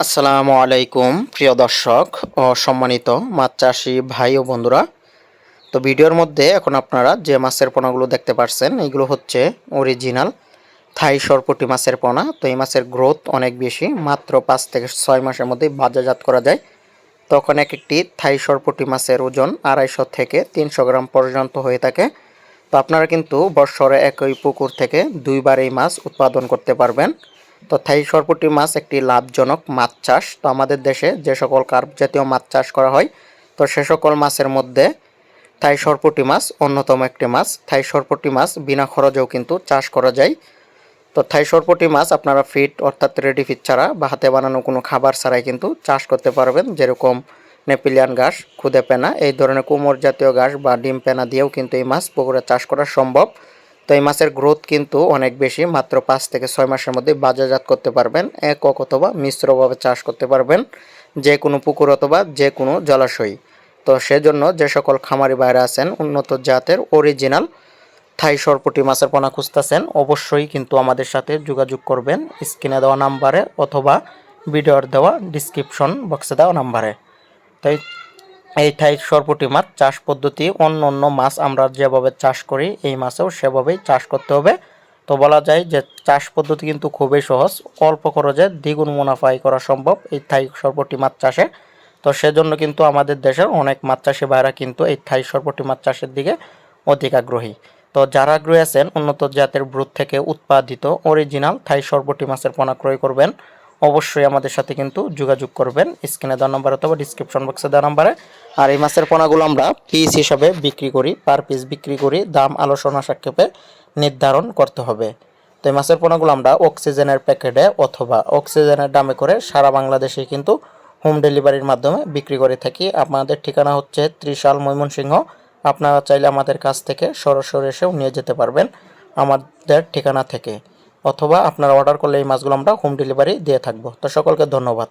আসসালামু আলাইকুম, প্রিয় দর্শক ও সম্মানিত মাছ চাষি ভাই ও বন্ধুরা। তো ভিডিওর মধ্যে এখন আপনারা যে মাছের পোনাগুলো দেখতে পাচ্ছেন এগুলো হচ্ছে অরিজিনাল থাই সরপটি মাছের পোনা। তো এই মাছের গ্রোথ অনেক বেশি, মাত্র পাঁচ থেকে ছয় মাসের মধ্যে বাজারজাত করা যায়। তখন এক একটি থাই সরপটি মাছের ওজন আড়াইশো থেকে তিনশো গ্রাম পর্যন্ত হয়ে থাকে। তো আপনারা কিন্তু বৎসরে একই পুকুর থেকে দুইবার এই মাছ উৎপাদন করতে পারবেন। তো থাই সরপুটি মাছ একটি লাভজনক মাছ চাষ। তো আমাদের দেশে যে সকল কার্প জাতীয় মাছ চাষ করা হয়, তো সে সকল মাছের মধ্যে থাই সরপুটি মাছ অন্যতম একটি মাছ। থাই সরপুটি মাছ বিনা খরচেও কিন্তু চাষ করা যায়। তো থাই সরপুটি মাছ আপনারা ফিট অর্থাৎ রেডি ফিট ছাড়া বা হাতে বানানো কোনো খাবার ছাড়াই কিন্তু চাষ করতে পারবেন। যেরকম নেপিলিয়ান ঘাস খুদে পেনা, এই ধরনের কুমোর জাতীয় ঘাস বা ডিম পেনা দিয়েও কিন্তু এই মাছ পুকুরে চাষ করা সম্ভব। তো এই মাছের গ্রোথ কিন্তু অনেক বেশি। মাত্র পাঁচ থেকে ছয় মাসের মধ্যে বাজারজাত করতে পারবেন। একক অথবা মিশ্রভাবে চাষ করতে পারবেন। যে কোনো পুকুর অথবা যে কোনো জলাশয়। তো সেজন্য যে সকল খামারি বাইরে আছেন, উন্নত জাতের অরিজিনাল থাই সরপুটি মাছের পোনা খুঁজতেছেন, অবশ্যই কিন্তু আমাদের সাথে যোগাযোগ করবেন। স্ক্রিনে দেওয়া নাম্বারে অথবা ভিডিওর দেওয়া ডিসক্রিপশন বক্সে দেওয়া নাম্বারে। তাই এই থাই সরপুটি মাছ। চাষ পদ্ধতি, অন্য অন্য মাছ আমরা যেভাবে চাষ করি, এই মাছেও সেভাবেই চাষ করতে হবে। তো বলা যায় যে চাষ পদ্ধতি কিন্তু খুবই সহজ। অল্প খরচে দ্বিগুণ মুনাফাই করা সম্ভব এই থাই সরপুটি মাছ চাষে। তো সেজন্য কিন্তু আমাদের দেশের অনেক মাছ চাষি ভাইরা কিন্তু এই থাই সরপুটি মাছ চাষের দিকে অধিক আগ্রহী। তো যারা আগ্রহী আছেন, উন্নত জাতের ব্রুদ থেকে উৎপাদিত অরিজিনাল থাই সরপুটি মাছের পোনা ক্রয় করবেন। অবশ্যই আমাদের সাথে কিন্তু যোগাযোগ করবেন। স্ক্রিনে দেওয়া নাম্বার অথবা ডিসক্রিপশন বক্সে দেওয়া নাম্বারে। আর এই মাছের পোনাগুলো আমরা পিস হিসাবে বিক্রি করি পার পিস বিক্রি করি। দাম, আলোচনা, সাক্ষেপে নির্ধারণ করতে হবে। তো এই মাছের পোনাগুলো আমরা অক্সিজেনের প্যাকেটে অথবা অক্সিজেনের দামে করে সারা বাংলাদেশে কিন্তু হোম ডেলিভারির মাধ্যমে বিক্রি করে থাকি। আপনাদের ঠিকানা হচ্ছে ত্রিশাল ময়মনসিংহ। আপনারা চাইলে আমাদের কাছ থেকে সরাসরি এসেও নিয়ে যেতে পারবেন আমাদের ঠিকানা থেকে। অথবা আপনারা অর্ডার করলে এই মাছগুলো আমরা হোম ডেলিভারি দিয়ে থাকব। তো সকলকে ধন্যবাদ।